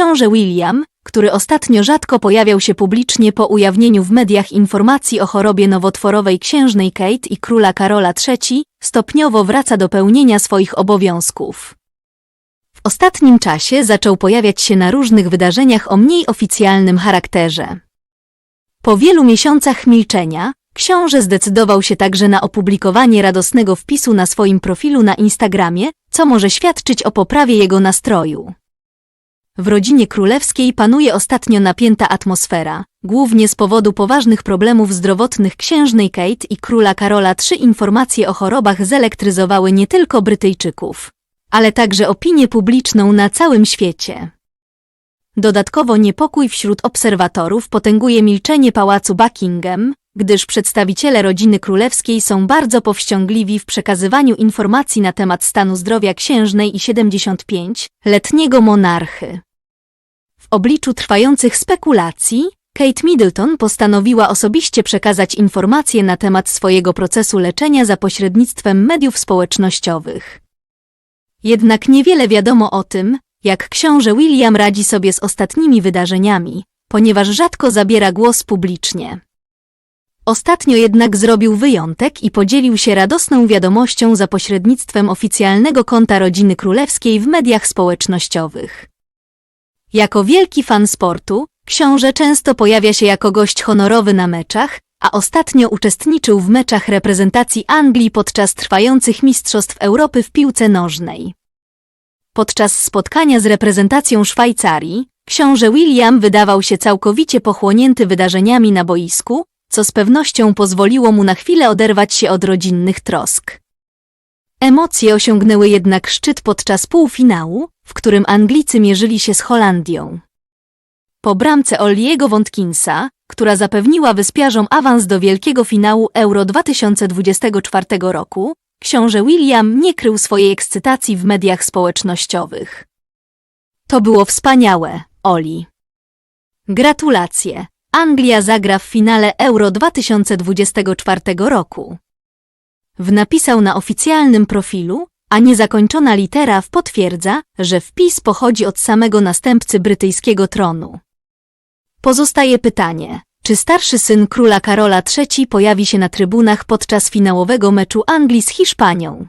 książę William, który ostatnio rzadko pojawiał się publicznie po ujawnieniu w mediach informacji o chorobie nowotworowej księżnej Kate i króla Karola III, stopniowo wraca do pełnienia swoich obowiązków. W ostatnim czasie zaczął pojawiać się na różnych wydarzeniach o mniej oficjalnym charakterze. Po wielu miesiącach milczenia, książę zdecydował się także na opublikowanie radosnego wpisu na swoim profilu na Instagramie, co może świadczyć o poprawie jego nastroju. W rodzinie królewskiej panuje ostatnio napięta atmosfera, głównie z powodu poważnych problemów zdrowotnych księżnej Kate i króla Karola III. Informacje o chorobach zelektryzowały nie tylko Brytyjczyków, ale także opinię publiczną na całym świecie. Dodatkowo niepokój wśród obserwatorów potęguje milczenie pałacu Buckingham, gdyż przedstawiciele rodziny królewskiej są bardzo powściągliwi w przekazywaniu informacji na temat stanu zdrowia księżnej i 75-letniego monarchy. Obliczu trwających spekulacji, Kate Middleton postanowiła osobiście przekazać informacje na temat swojego procesu leczenia za pośrednictwem mediów społecznościowych. Jednak niewiele wiadomo o tym, jak książę William radzi sobie z ostatnimi wydarzeniami, ponieważ rzadko zabiera głos publicznie. Ostatnio jednak zrobił wyjątek i podzielił się radosną wiadomością za pośrednictwem oficjalnego konta rodziny królewskiej w mediach społecznościowych. Jako wielki fan sportu, książę często pojawia się jako gość honorowy na meczach, a ostatnio uczestniczył w meczach reprezentacji Anglii podczas trwających Mistrzostw Europy w piłce nożnej. Podczas spotkania z reprezentacją Szwajcarii, książę William wydawał się całkowicie pochłonięty wydarzeniami na boisku, co z pewnością pozwoliło mu na chwilę oderwać się od rodzinnych trosk. Emocje osiągnęły jednak szczyt podczas półfinału, w którym Anglicy mierzyli się z Holandią. Po bramce Olliego Wątkinsa, która zapewniła wyspiarzom awans do wielkiego finału Euro 2024 roku, książę William nie krył swojej ekscytacji w mediach społecznościowych. To było wspaniałe, Oli. Gratulacje. Anglia zagra w finale Euro 2024 roku. Wnapisał na oficjalnym profilu, a niezakończona litera w potwierdza, że wpis pochodzi od samego następcy brytyjskiego tronu. Pozostaje pytanie, czy starszy syn króla Karola III pojawi się na trybunach podczas finałowego meczu Anglii z Hiszpanią?